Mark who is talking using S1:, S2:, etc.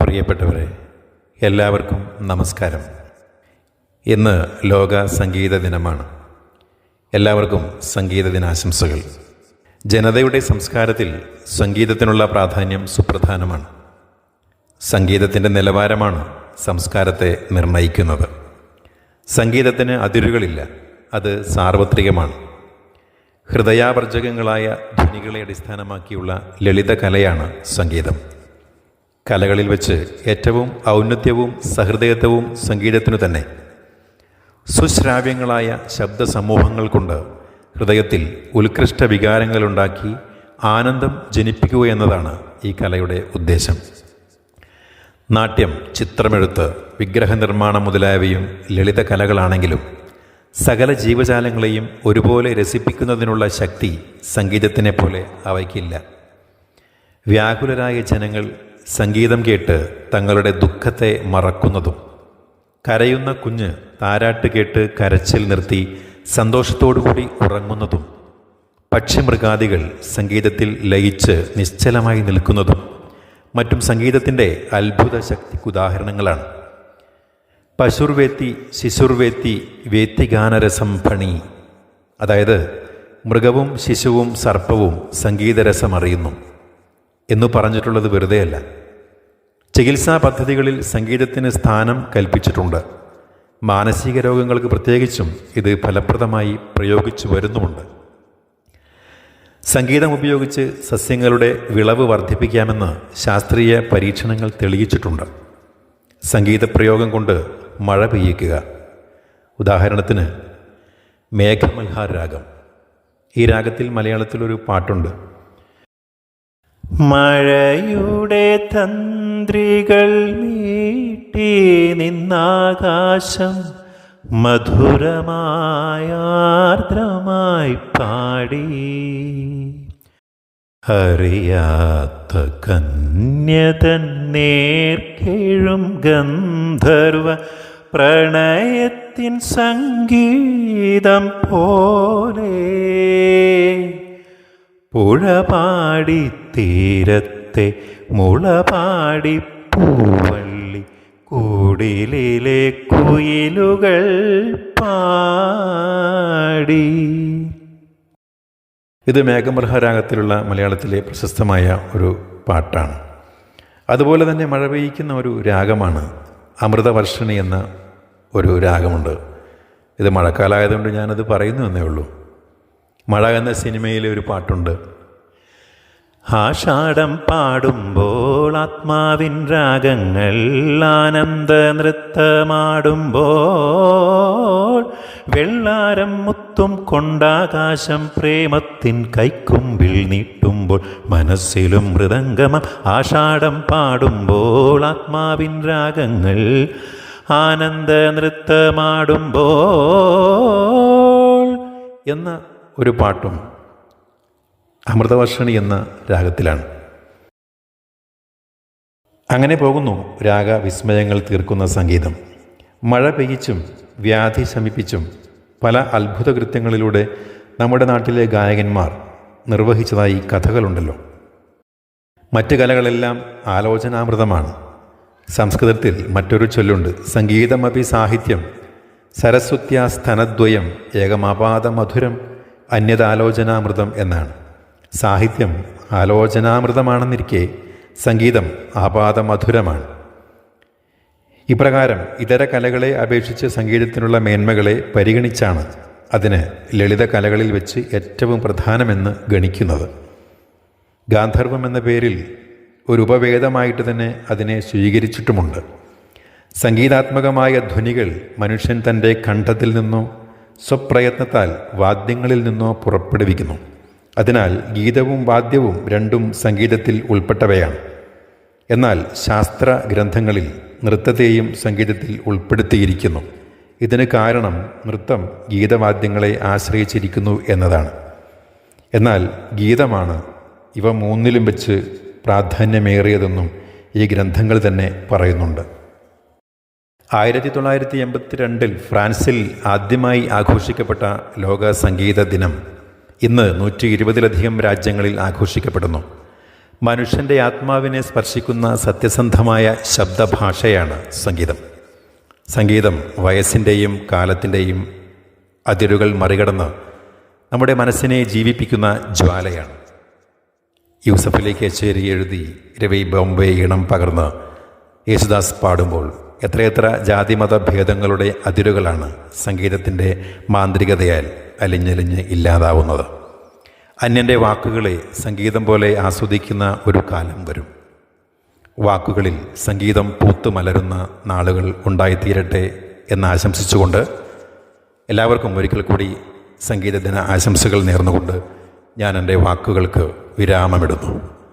S1: പ്രിയപ്പെട്ടവരെ എല്ലാവർക്കും നമസ്കാരം. ഇന്ന് ലോക സംഗീത ദിനമാണ്. എല്ലാവർക്കും സംഗീത ദിനാശംസകൾ. ജനതയുടെ സംസ്കാരത്തിൽ സംഗീതത്തിനുള്ള പ്രാധാന്യം സുപ്രധാനമാണ്. സംഗീതത്തിന്റെ നിലവാരമാണ് സംസ്കാരത്തെ നിർണയിക്കുന്നത്. സംഗീതത്തിന് അതിരുകളില്ല അത് സാർവത്രികമാണ്. ഹൃദയാവർജകങ്ങളായ ധ്വനികളെ അടിസ്ഥാനമാക്കിയുള്ള ലളിത കലയാണ് സംഗീതം. കലകളിൽ വെച്ച് ഏറ്റവും ഔന്നത്യവും സഹൃദയത്വവും സംഗീതത്തിനു തന്നെ. സുശ്രാവ്യങ്ങളായ ശബ്ദസമൂഹങ്ങൾ കൊണ്ട് ഹൃദയത്തിൽ ഉത്കൃഷ്ട വികാരങ്ങളുണ്ടാക്കി ആനന്ദം ജനിപ്പിക്കുക എന്നതാണ് ഈ കലയുടെ ഉദ്ദേശം. നാട്യം ചിത്രമെഴുത്ത് വിഗ്രഹനിർമ്മാണം മുതലായവയും ലളിത കലകളാണെങ്കിലും സകല ജീവജാലങ്ങളെയും ഒരുപോലെ രസിപ്പിക്കുന്നതിനുള്ള ശക്തി സംഗീതത്തിനെ പോലെ അവയ്ക്കില്ല. വ്യാകുലരായ ജനങ്ങൾ സംഗീതം കേട്ട് തങ്ങളുടെ ദുഃഖത്തെ മറക്കുന്നതും. കരയുന്ന കുഞ്ഞ് താരാട്ട് കേട്ട് കരച്ചിൽ നിർത്തി സന്തോഷത്തോടുകൂടി ഉറങ്ങുന്നതും. പക്ഷിമൃഗാദികൾ സംഗീതത്തിൽ ലയിച്ച് നിശ്ചലമായി നിൽക്കുന്നതും മറ്റും സംഗീതത്തിന്റെ അത്ഭുത ശക്തിക്ക് ഉദാഹരണങ്ങളാണ്. പശുർവേത്തി ശിശുർവേത്തി വേത്തിഗാനരസം ഭണി. അതായത് മൃഗവും ശിശുവും സർപ്പവും സംഗീതരസം അറിയുന്നു എന്നു പറഞ്ഞിട്ടുള്ളത് വെറുതെയല്ല. ചികിത്സാ പദ്ധതികളിൽ സംഗീതത്തിന് സ്ഥാനം കൽപ്പിച്ചിട്ടുണ്ട്. മാനസിക രോഗങ്ങൾക്ക് പ്രത്യേകിച്ചും ഇത് ഫലപ്രദമായി പ്രയോഗിച്ചു വരുന്നുമുണ്ട്. സംഗീതം ഉപയോഗിച്ച് സസ്യങ്ങളുടെ വിളവ് വർദ്ധിപ്പിക്കാമെന്ന് ശാസ്ത്രീയ പരീക്ഷണങ്ങൾ തെളിയിച്ചിട്ടുണ്ട്. സംഗീത പ്രയോഗം കൊണ്ട് മഴ പെയ്യിക്കുക. ഉദാഹരണത്തിന് മേഘമൽഹാർ രാഗം ഈ രാഗത്തിൽ മലയാളത്തിലൊരു പാട്ടുണ്ട്.
S2: മഴയുടെ തന്ത്രികൾ മീട്ടി നിന്നാകാശം മധുരമായാർദ്രമായി പാടി. അറിയാത്ത കന്യതൻ നേർക്കേഴും ഗന്ധർവ പ്രണയത്തിൻ സംഗീതം പോലെ. പുഴപാടി തീരത്തെ മുള പാടി പൂവള്ളി കൂടിലെ കുയിലുകൾ പാടി.
S1: ഇത് മേഘമൃഹരാഗത്തിലുള്ള മലയാളത്തിലെ പ്രശസ്തമായ ഒരു പാട്ടാണ്. അതുപോലെ തന്നെ മഴ പെയ്യിക്കുന്ന ഒരു രാഗമാണ് അമൃതവർഷിണി എന്ന ഒരു രാഗമുണ്ട്. ഇത് മഴക്കാലമായതുകൊണ്ട് ഞാനത് പറയുന്നു എന്നേ ഉള്ളൂ. മഴ എന്ന സിനിമയിലെ ഒരു പാട്ടുണ്ട്.
S2: ആഷാഢം പാടുമ്പോൾ ആത്മാവിൻ രാഗങ്ങൾ ആനന്ദ നൃത്തമാടുമ്പോൾ വെള്ളാരം മുത്തും കൊണ്ടാകാശം പ്രേമത്തിൻ കൈക്കുമ്പിൽ നീട്ടുമ്പോൾ മനസ്സിലും മൃദംഗമം ആഷാഢം പാടുമ്പോൾ ആത്മാവിൻ രാഗങ്ങൾ ആനന്ദ നൃത്തമാടുമ്പോൾ
S1: എന്ന ഒരു പാട്ടും അമൃതവർഷണി എന്ന രാഗത്തിലാണ്. അങ്ങനെ പോകുന്നു രാഗ വിസ്മയങ്ങൾ തീർക്കുന്ന സംഗീതം. മഴ പെയ്യിച്ചും വ്യാധി ശമിപ്പിച്ചും പല അത്ഭുത കൃത്യങ്ങളിലൂടെ നമ്മുടെ നാട്ടിലെ ഗായകന്മാർ നിർവഹിച്ചതായി കഥകളുണ്ടല്ലോ. മറ്റ് കലകളെല്ലാം ആലോചനാമൃതമാണ്. സംസ്കൃതത്തിൽ മറ്റൊരു ചൊല്ലുണ്ട് സംഗീതമപി സാഹിത്യം സരസ്വത്യാസ്തനദ്വയം ഏകമാപാദമധുരം അന്യതാലോചനാമൃതം എന്നാണ്. സാഹിത്യം ആലോചനാമൃതമാണെന്നിരിക്കെ സംഗീതം ആപാദമധുരമാണ്. ഇപ്രകാരം ഇതര കലകളെ അപേക്ഷിച്ച് സംഗീതത്തിനുള്ള മേന്മകളെ പരിഗണിച്ചാണ് അതിന് ലളിത കലകളിൽ വെച്ച് ഏറ്റവും പ്രധാനമെന്ന് ഗണിക്കുന്നത്. ഗാന്ധർവം എന്ന പേരിൽ ഒരു ഉപവേദമായിട്ട് തന്നെ അതിനെ സ്വീകരിച്ചിട്ടുമുണ്ട്. സംഗീതാത്മകമായ ധ്വനികൾ മനുഷ്യൻ തന്റെ കണ്ഠത്തിൽ നിന്നോ സ്വപ്രയത്നത്താൽ വാദ്യങ്ങളിൽ നിന്നോ പുറപ്പെടുവിക്കുന്നു. അതിനാൽ ഗീതവും വാദ്യവും രണ്ടും സംഗീതത്തിൽ ഉൾപ്പെട്ടവയാണ്. എന്നാൽ ശാസ്ത്ര ഗ്രന്ഥങ്ങളിൽ നൃത്തത്തെയും സംഗീതത്തിൽ ഉൾപ്പെടുത്തിയിരിക്കുന്നു. ഇതിന് കാരണം നൃത്തം ഗീതവാദ്യങ്ങളെ ആശ്രയിച്ചിരിക്കുന്നു എന്നതാണ്. എന്നാൽ ഗീതമാണ് ഇവ മൂന്നിലും വെച്ച് പ്രാധാന്യമേറിയതെന്നും ഈ ഗ്രന്ഥങ്ങൾ തന്നെ പറയുന്നുണ്ട്. ആയിരത്തി തൊള്ളായിരത്തി എൺപത്തി രണ്ടിൽ ഫ്രാൻസിൽ ആദ്യമായി ആഘോഷിക്കപ്പെട്ട ലോക സംഗീത ദിനം ഇന്ന് നൂറ്റി ഇരുപതിലധികം രാജ്യങ്ങളിൽ ആഘോഷിക്കപ്പെടുന്നു. മനുഷ്യന്റെ ആത്മാവിനെ സ്പർശിക്കുന്ന സത്യസന്ധമായ ശബ്ദഭാഷയാണ് സംഗീതം. സംഗീതം വയസ്സിന്റെയും കാലത്തിന്റെയും അതിരുകൾ മറികടന്ന് നമ്മുടെ മനസ്സിനെ ജീവിപ്പിക്കുന്ന ജ്വാലയാണ്. യൂസഫലി കേച്ചേരി എഴുതി രവി ബോംബെ ഈണം പകർന്ന് യേശുദാസ് പാടുമ്പോൾ എത്രയെത്ര ജാതിമത ഭേദങ്ങളുടെ അതിരുകളാണ് സംഗീതത്തിന്റെ മാന്ത്രികതയാൽ അലിഞ്ഞലിഞ്ഞ് ഇല്ലാതാവുന്നത്. അന്യന്റെ വാക്കുകളെ സംഗീതം പോലെ ആസ്വദിക്കുന്ന ഒരു കാലം വരും. വാക്കുകളിൽ സംഗീതം പൂത്തു മലരുന്ന നാളുകൾ ഉണ്ടായിത്തീരട്ടെ എന്ന് ആശംസിച്ചുകൊണ്ട് എല്ലാവർക്കും ഒരിക്കൽ കൂടി സംഗീതദിന ആശംസകൾ നേർന്നുകൊണ്ട് ഞാൻ എന്റെ വാക്കുകൾക്ക് വിരാമമിടുന്നു.